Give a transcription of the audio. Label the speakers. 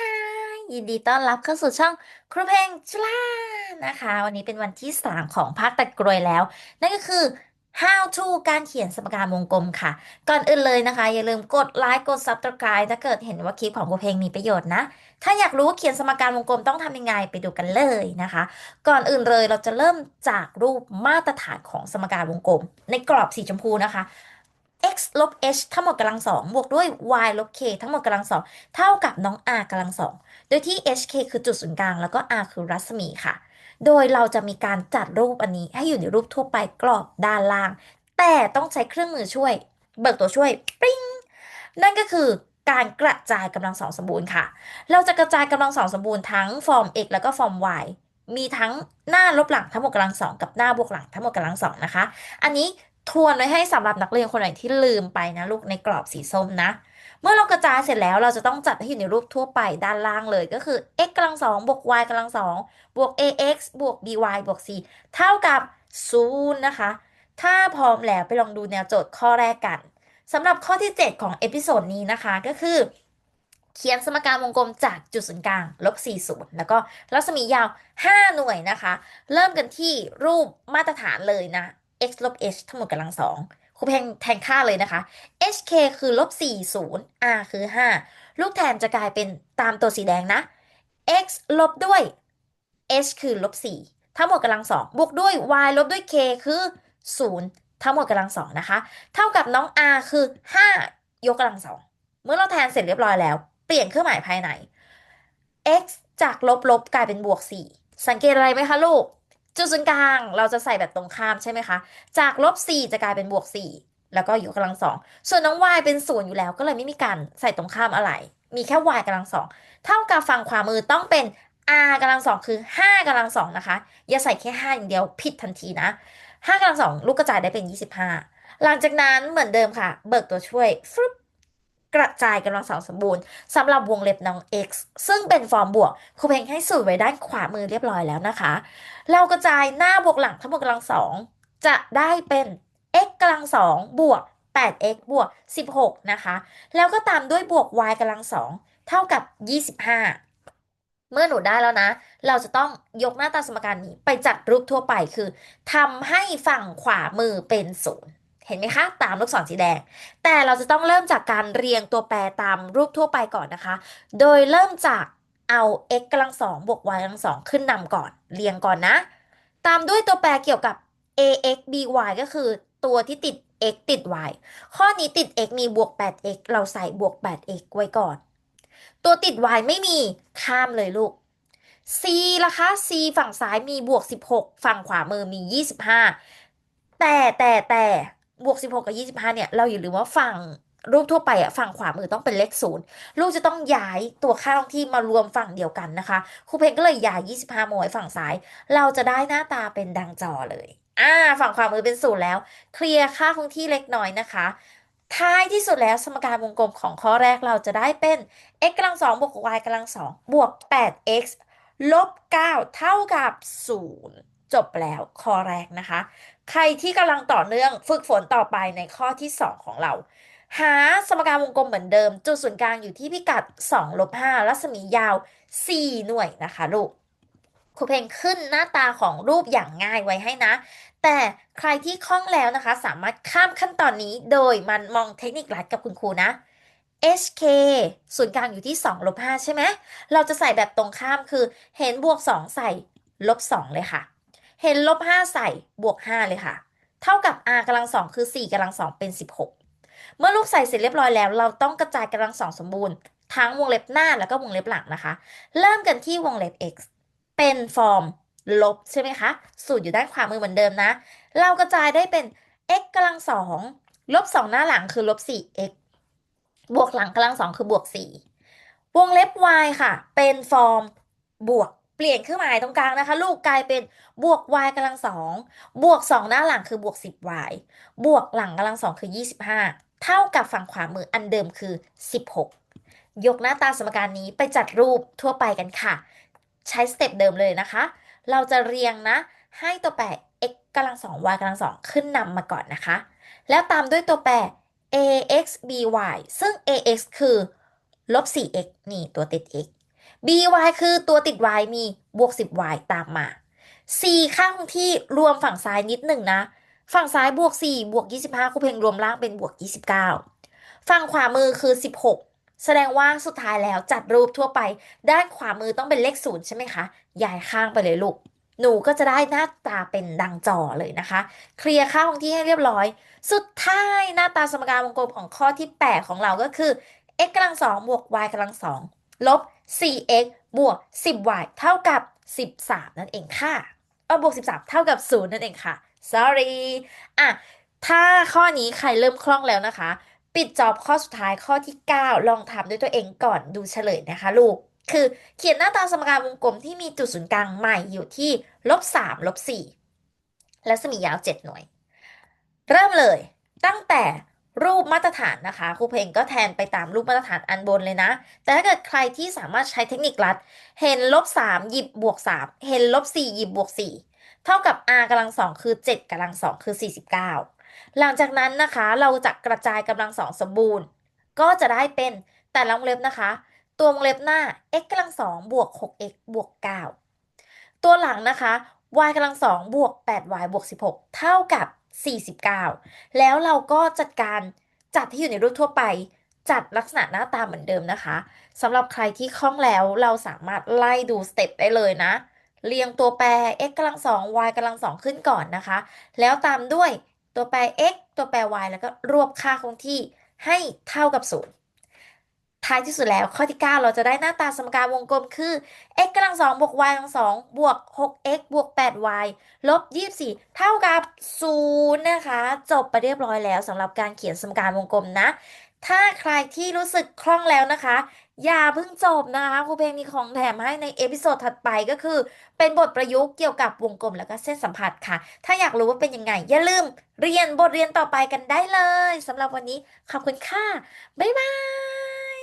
Speaker 1: ฮายยินดีต้อนรับเข้าสู่ช่องครูเพลงชลานะคะ วันนี้เป็นวันที่สามของภาคตะกรวยแล้ว นั่นก็คือ How to การเขียนสมการวงกลมค่ะ ก่อนอื่นเลยนะคะ อย่าลืมกดไลค์กด Subscribe ถ้าเกิดเห็นว่าคลิปของครูเพลงมีประโยชน์นะ ถ้าอยากรู้ว่าเขียนสมการวงกลมต้องทำยังไงไปดูกันเลยนะคะ ก่อนอื่นเลยเราจะเริ่มจากรูปมาตรฐานของสมการวงกลม ในกรอบสีชมพูนะคะ x ลบ h ทั้งหมดกำลังสองบวกด้วย y ลบ k ทั้งหมดกำลังสองเท่ากับน้อง r กำลังสองโดยที่ hk คือจุดศูนย์กลาง แล้วก็ r คือรัศมีค่ะ โดยเราจะมีการจัดรูปอันนี้ให้อยู่ในรูปทั่วไปกรอบด้านล่าง แต่ต้องใช้เครื่องมือช่วย เบิกตัวช่วยปริ้งนั่นก็คือการกระจายกำลังสองสมบูรณ์ค่ะ เราจะกระจายกำลังสองสมบูรณ์ทั้งฟอร์ม x แล้วก็ฟอร์ม y มีทั้งหน้าลบหลังทั้งหมดกำลังสองกับหน้าบวกหลังทั้งหมดกำลังสองนะคะ อันนี้ ทวนไว้ให้สำหรับนักเรียนคนไหนที่ลืมไปนะลูกในกรอบสีส้มนะ เมื่อเรากระจายเสร็จแล้วเราจะต้องจัดให้อยู่ในรูปทั่วไปด้านล่างเลยก็คือ x กำลังสองบวก y กำลังสองบวก ax บวก by บวก c เท่ากับ0นะคะ ถ้าพร้อมแล้วไปลองดูแนวโจทย์ข้อแรกกันสำหรับข้อที่ 7 ของเอพิโซดนี้นะคะก็คือ เขียนสมการวงกลมจากจุดศูนย์กลางลบ40 แล้วก็รัศมียาว 5 หน่วยนะคะ เริ่มกันที่รูปมาตรฐานเลยนะ x ลบ h ทั้งหมดกำลังสองครูเพงแทนค่าเลยนะคะ hk คือลบ40 r คือ 5 ลูกแทนจะกลายเป็นตามตัวสีแดงนะ x ลบด้วย h คือลบ4ทั้งหมดกำลังสองบวกด้วย y ลบด้วย k คือ 0 ทั้งหมดกำลังสองนะคะ เท่ากับน้อง r คือ 5 ยกกำลังสองเมื่อเราแทนเสร็จเรียบร้อยแล้ว เปลี่ยนเครื่องหมายภายใน x จากลบลบกลายเป็นบวก 4 สังเกตอะไรไหมคะลูก จุดศูนย์กลางเราจะใส่แบบตรงข้ามใช่ไหมคะ จากลบ4จะกลายเป็นบวก4แล้วก็อยกกำลังสองส่วนน้อง y เป็นศูนย์อยู่แล้วก็เลยไม่มีการใส่ตรงข้ามอะไร มีแค่ y กำลังสองเท่ากับฝั่งขวามือต้องเป็น r กำลังสองคือ 5กำลังสองนะคะ อย่าใส่แค่5อย่างเดียวผิดทันทีนะ5กำลังสองลูกกระจายได้เป็น 25 หลังจากนั้นเหมือนเดิมค่ะ เบิกตัวช่วยฟึบ กระจายกำลังสองสมบูรณ์สำหรับวงเล็บน้อง x ซึ่งเป็นฟอร์มบวกครูเพลงให้สูตรไว้ด้านขวามือเรียบร้อยแล้วนะคะ เรากระจายหน้าบวกหลังทั้งหมดกำลังสองจะได้เป็น x กำลังสองบวก 8x บวก 16 นะคะ แล้วก็ตามด้วยบวก y กำลังสองเท่ากับ 25 เมื่อหนูได้แล้วนะ เราจะต้องยกหน้าตาสมการนี้ไปจัดรูปทั่วไปคือทำให้ฝั่งขวามือเป็นศูนย์ เห็นไหมคะ ตามลูกศรสีแดง แต่เราจะต้องเริ่มจากการเรียงตัวแปรตามรูปทั่วไปก่อนนะคะ โดยเริ่มจากเอา x กำลังสองบวก y กำลังสองขึ้นนำก่อน เรียงก่อนนะ ตามด้วยตัวแปรเกี่ยวกับ ax by ก็คือตัวที่ติด x ติด y ข้อนี้ติด x มีบวก 8x เราใส่บวก 8x ไว้ก่อน ตัวติด y ไม่มีข้ามเลยลูก c ล่ะคะ c ฝั่งซ้ายมีบวก 16 ฝั่งขวามือมี 25 แต่แต่แต่ บวก16กับ25เนี่ย เราอย่าลืมว่าฝั่งรูปทั่วไปอะฝั่งขวามือต้องเป็นเลขศูนย์ลูกจะต้องย้ายตัวข้างที่มารวมฝั่งเดียวกันนะคะครูเพนก็เลยย้าย 25มาไว้ฝั่งซ้าย เราจะได้หน้าตาเป็นดังจอเลย อ่า ฝั่งขวามือเป็นศูนย์แล้ว เคลียร์ค่าคงที่เล็กน้อยนะคะ ท้ายที่สุดแล้วสมการวงกลมของข้อแรกเราจะได้เป็น x กำลังสองบวก y กำลังสองบวก 8x ลบ 9 เท่ากับ 0 จบแล้วข้อแรกนะคะ ใครที่กำลังต่อเนื่องฝึกฝนต่อไปในข้อที่ 2 ของเรา หาสมการวงกลมเหมือนเดิม จุดศูนย์กลางอยู่ที่พิกัด2ลบ5รัศมียาว 4 หน่วยนะคะลูกครูเพลงขึ้นหน้าตาของรูปอย่างง่ายไว้ให้นะ แต่ใครที่คล่องแล้วนะคะ สามารถข้ามขั้นตอนนี้โดยมันมองเทคนิคลัดกับคุณครูนะ HK ศูนย์กลางอยู่ที่2ลบ5ใช่ไหม เราจะใส่แบบตรงข้ามคือเห็นบวก 2 ใส่ลบ 2 เลยค่ะ เห็นลบ5ใส่บวก5เลยค่ะ เท่ากับ r กำลังสองคือ4กำลังสองเป็น 16 เมื่อลูกใส่เสร็จเรียบร้อยแล้ว เราต้องกระจายกำลังสองสมบูรณ์ทั้งวงเล็บหน้าแล้วก็วงเล็บหลังนะคะ เริ่มกันที่วงเล็บ x เป็นฟอร์มลบใช่ไหมคะ สูตรอยู่ด้านขวามือเหมือนเดิมนะ เรากระจายได้เป็น x กำลังสองลบ2หน้าหลังคือลบ 4x บวกหลังกำลังสองคือบวกสี่วงเล็บ y ค่ะ เป็นฟอร์มบวก เปลี่ยนเครื่องหมายตรงกลางนะคะ ลูกกลายเป็นบวก y กำลังสองบวกสองหน้าหลังคือบวก 10y บวกหลังกำลังสองคือ 25 เท่ากับฝั่งขวามืออันเดิมคือ 16 ยกหน้าตาสมการนี้ไปจัดรูปทั่วไปกันค่ะ ใช้สเต็ปเดิมเลยนะคะ เราจะเรียงนะ ให้ตัวแปร x กำลังสอง y กำลังสองขึ้นนำมาก่อนนะคะ แล้วตามด้วยตัวแปร ax by ซึ่ง ax คือลบ 4x นี่ตัวติด x by คือตัวติด y มีบวก 10y ตามมา c ค่างที่รวมฝั่งซ้ายนิดหนึ่งนะ ฝั่งซ้ายบวก 4 บวก 25คูเพลงรวมล่างเป็นบวก 29 ฝั่งขวามือคือ 16 แสดงว่าสุดท้ายแล้วจัดรูปทั่วไป ด้านขวามือต้องเป็นเลขศูนย์ใช่ไหมคะย้ายข้างไปเลยลูกหนูก็จะได้หน้าตาเป็นดังจอเลยนะคะ เคลียร์ค่าคงที่ให้เรียบร้อย สุดท้ายหน้าตาสมการวงกลมของข้อที่ 8 ของเราก็คือ x กำลังสองบวก y กำลังสอง ลบ 4x บวก 10y เท่ากับ 13 นั่นเองค่ะเออบวก 13 เท่ากับ 0 นั่นเองค่ะ sorry อะ ถ้าข้อนี้ใครเริ่มคล่องแล้วนะคะ ปิดจอบข้อสุดท้ายข้อที่ 9 ลองทำด้วยตัวเองก่อนดูเฉลยนะคะลูก คือเขียนหน้าตาสมการวงกลมที่มีจุดศูนย์กลางใหม่อยู่ที่ลบ3ลบ4และสมียาว 7 หน่วย เริ่มเลยตั้งแต่ รูปมาตรฐานนะคะครูเพลงก็แทนไปตามรูปมาตรฐานอันบนเลยนะ แต่ถ้าเกิดใครที่สามารถใช้เทคนิคลัด เห็นลบ3หยิบบวก3เห็นลบ4หยิบบวก4เท่ากับ r กำลังสองคือ7กำลังสองคือ 49 หลังจากนั้นนะคะเราจะกระจายกำลังสองสมบูรณ์ ก็จะได้เป็นแต่ละวงเล็บนะคะ ตัววงเล็บหน้า x กำลังสองบวก 6x บวก 9 ตัวหลังนะคะ y กำลังสองบวก 8y บวก 16 เท่ากับ 49 แล้วเราก็จัดการจัดที่อยู่ในรูปทั่วไป จัดลักษณะหน้าตาเหมือนเดิมนะคะสำหรับใครที่คล่องแล้วเราสามารถไล่ดูสเต็ปได้เลยนะ เรียงตัวแปร x กำลังสอง y กำลังสองขึ้นก่อนนะคะ แล้วตามด้วยตัวแปร x ตัวแปร y แล้วก็รวบค่าคงที่ให้เท่ากับศูนย์ ท้ายที่สุดแล้วข้อที่ 9 เราจะได้หน้าตาสมการวงกลมคือ x กำลังสองบวก y กำลังสองบวก 6x บวก 8y ลบ 24 เท่ากับ 0 นะคะ จบไปเรียบร้อยแล้วสำหรับการเขียนสมการวงกลมนะ ถ้าใครที่รู้สึกคล่องแล้วนะคะ อย่าเพิ่งจบนะคะครูเพลงมีของแถมให้ในเอพิโซดถัดไปก็คือ เป็นบทประยุกต์เกี่ยวกับวงกลมแล้วก็เส้นสัมผัสค่ะ ถ้าอยากรู้ว่าเป็นยังไง อย่าลืมเรียนบทเรียนต่อไปกันได้เลยสำหรับวันนี้ขอบคุณค่ะบ๊ายบาย